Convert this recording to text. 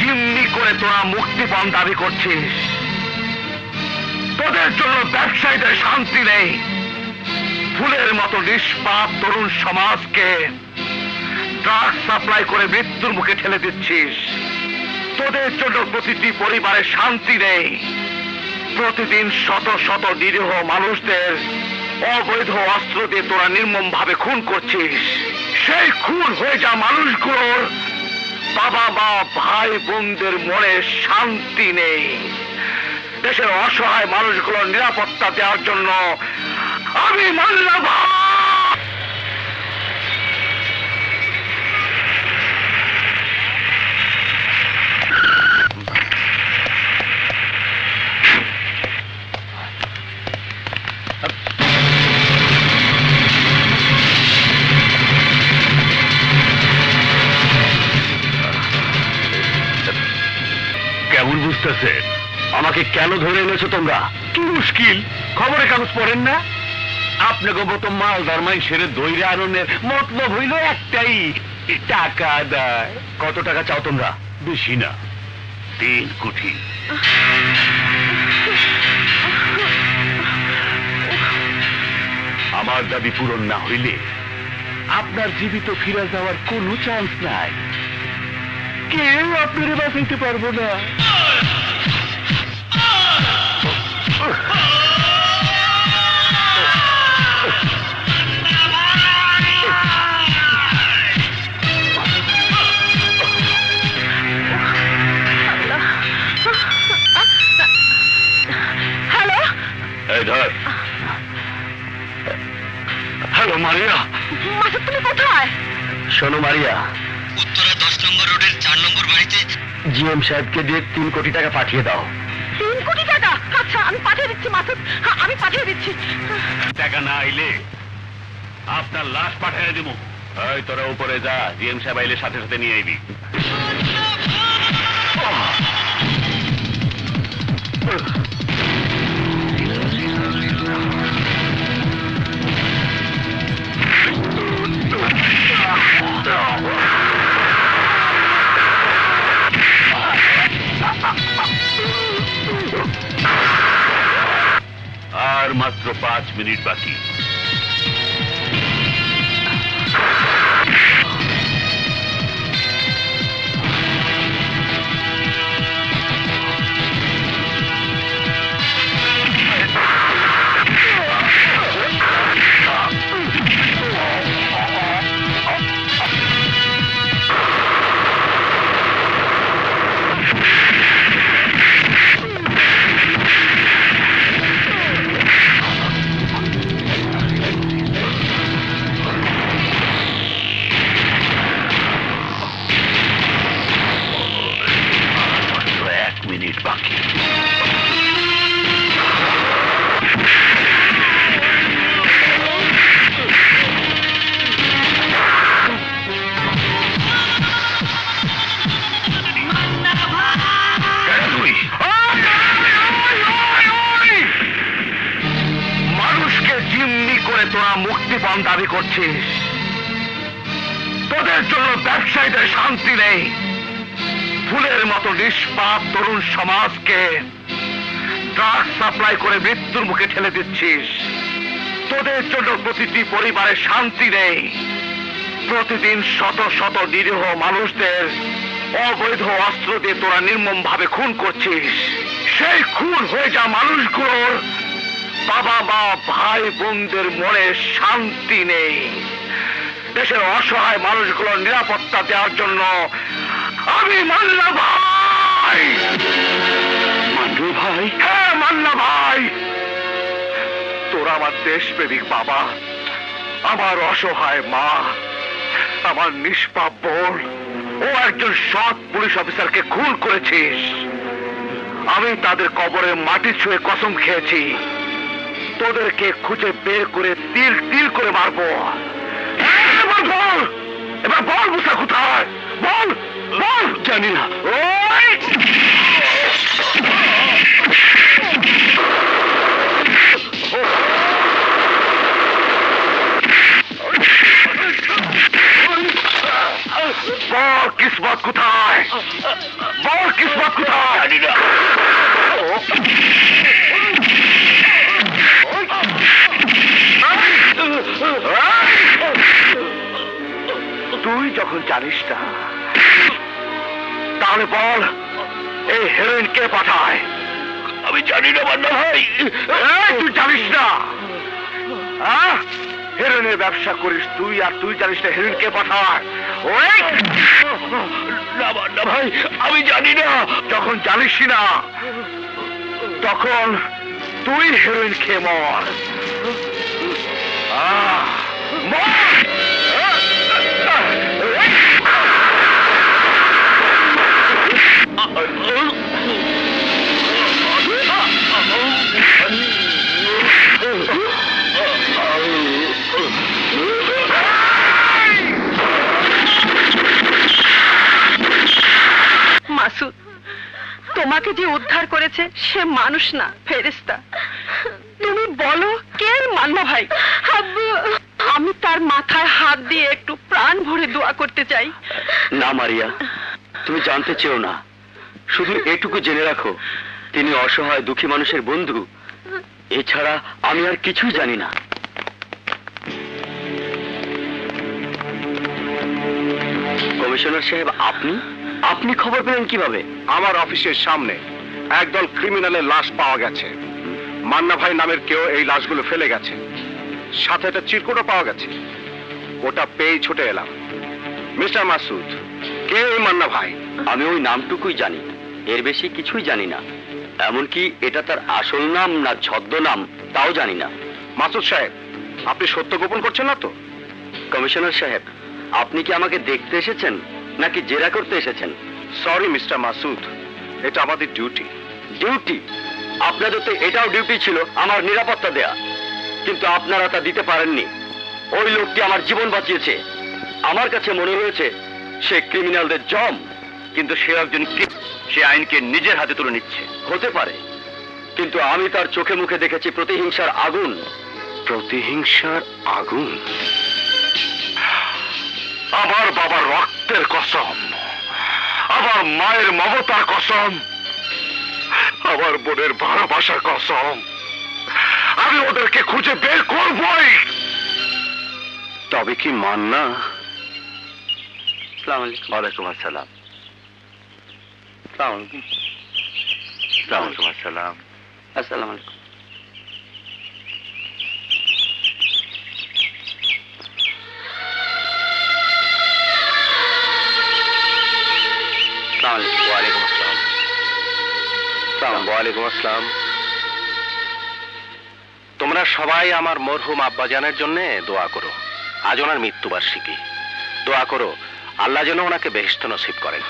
জিম্মি করে তোরা মুক্তিপণ দাবি করছিস। তোদের জন্য ব্যবসায়ীদের শান্তি নেই। ফুলের মতো নিষ্পাপ তরুণ সমাজকে ড্রাগ সাপ্লাই করে মৃত্যুর মুখে ঠেলে দিচ্ছিস। তোদের জন্য প্রতিটি পরিবারে শান্তি নেই। প্রতিদিন শত শত নিরীহ মানুষদের অবৈধ অস্ত্র দিয়ে তোরা নির্মম ভাবে খুন করছিস। সেই খুন হয়ে যা মানুষগুলোর বাবা মা, ভাই বোনদের মনে শান্তি নেই। দেশের অসহায় মানুষগুলোর নিরাপত্তা দেওয়ার জন্য আমি মানলাম কেমন বুঝতেছে আমাকে কেন ধরে এনেছো তোমরা? কি মুশকিল? খবরে কাগজ পড়েন না? আপনাকে মতো মাইসের দৈরে আনন্দের মতলব হইল একটাই, টাকা দেয়। কত টাকা চাও তোমরা? বেশি না। তিন কোটি আমার দাবি পূরণ না হইলে আপনার জীবিত ফিরে যাওয়ার কোনো চান্স নাই। কেউ আপনারে বাঁচাইতে পারব না। ধর। Hello Maria. মাসুদ তুমি কোথায়? শোনো মারিয়া। উত্তরা দশ নম্বর রোডের চার নম্বর বাড়িতে জিএম সাহেবকে দিয়ে তিন কোটি টাকা পাঠিয়ে দাও। তিন কোটি টাকা? আচ্ছা আমি পাঠিয়ে দিচ্ছি মাসুদ। হ্যাঁ আমি পাঠিয়ে দিচ্ছি। টাকা না আইলে আপনার লাশ পাঠিয়ে দেবো। এই তোরা উপরে যা। জিএম সাহেব আইলে সাথে সাথে নিয়ে আইবি। पाँच मिनट बाकी। করছিস? তোদের জন্য ব্যবসায়ীদের শান্তি নেই। ফুলের মতো নিষ্পাপ তরুণ সমাজকে ড্রাগ সাপ্লাই করে মৃত্যুর মুখে ঠেলে দিচ্ছিস। তোদের জন্য প্রতিটি পরিবারে শান্তি নেই। প্রতিদিন শত শত নিরীহ মানুষদের অবৈধ অস্ত্র দিয়ে তোরা নির্মম ভাবে খুন করছিস। সেই খুন হয়ে যা মানুষগুলোর বাবা মা ভাই বোনদের মনে শান্তি নেই। দেশের অসহায় মানুষগুলোর নিরাপত্তা দেওয়ার জন্য আমি মান্না ভাই। মান্নু ভাই? হ্যাঁ মান্না ভাই। তোরা আমার দেশপ্রেমিক বাবা আমার অসহায় মা আমার নিষ্পাপ বোন ও একজন সৎ পুলিশ অফিসারকে খুন করেছিস। আমি তাদের কবরে মাটি ছুঁয়ে কসম খেয়েছি। তোদেরকে খুঁজে বের করে তিল তিল করে মারবো। এবার বল! এবার বল, মুসা, কোথায়? বল বল! জানি না। ওই! বল, কিসমত কোথায়? বল যখন জানিস না তাহলে বল এই হেরোইন কে পাঠায়? আমি জানি না মান্না ভাই। তুই জানিস না? হেরোইনের ব্যবসা করিস তুই আর তুই জানিস না হেরোইন কে পাঠায়। ওই! না মান্না ভাই আমি জানি না। যখন জানিস না তখন তুই হেরোইন খেয়ে মর। মর! মাসুদ তোমাকে যে উদ্ধার করেছে সে মানুষ না ফেরেস্তা তুমি বলো কে মান্না ভাই? আমি তার মাথায় হাত দিয়ে একটু প্রাণ ভরে দোয়া করতে চাই। না মারিয়া তুমি জানতে চেও না। শুধু এটুকু জেনে রাখো তিনি অসহায় দুঃখী মানুষের বন্ধু। এছাড়া আমি আর কিছুই জানি না। কমিশনার সাহেব আপনি? আপনি খবর পেলেন কীভাবে? আমার অফিসের সামনে একদল ক্রিমিনালের লাশ পাওয়া গেছে। মান্না ভাই নামের কেউ এই লাশগুলো ফেলে গেছে। সাথে একটা চিরকুটও পাওয়া গেছে। ওটা পেয়ে ছুটে এলাম। মিস্টার মাসুদ কে ওই মান্না ভাই? আমি ওই নামটুকুই জানি। এর বেশি কিছুই জানি না। এমনকি এটা তার আসল নাম না ছদ্মনাম তাও জানি না। মাসুদ সাহেব আপনি সত্য গোপন করছেন না তো? কমিশনার সাহেব আপনি কি আমাকে দেখতে এসেছেন? নাকি জেরা করতে এসেছেন? সরি মিস্টার মাসুদ এটা আমাদের ডিউটি ডিউটি আপনাদের তো এটাও ডিউটি ছিল আমার নিরাপত্তা দেয়া। কিন্তু আপনারা তা দিতে পারেননি। ওই লোকটি আমার জীবন বাঁচিয়েছে। আমার কাছে মনে হয়েছে সে ক্রিমিনালদের জম কিন্তু সে একজন সে আইনকে নিজের হাতে তুলে নিচ্ছে। হতে পারে। কিন্তু আমি তার চোখে মুখে দেখেছি প্রতিহিংসার আগুন। প্রতিহিংসার আগুন? আমার বাবার রক্তের কসম আমার মায়ের মমতার কসম আমার বোনের ভালোবাসার কসম। আমি ওদেরকে খুঁজে বের করবই। তবে কি মান্না আসসালামু আলাইকুম। ওয়ালাইকুম আসসালাম। আসসালামু। আসসালাম আলাইকুম। ওয়ালাইকুম আসসালাম। তোমরা সবাই আমার মরহুম আব্বাজানের জন্য দোয়া করো। আজ ওনার মৃত্যুবার্ষিকী। দোয়া করো, আল্লাহ যেন ওনাকে বেহেস্ত নসিব করেন।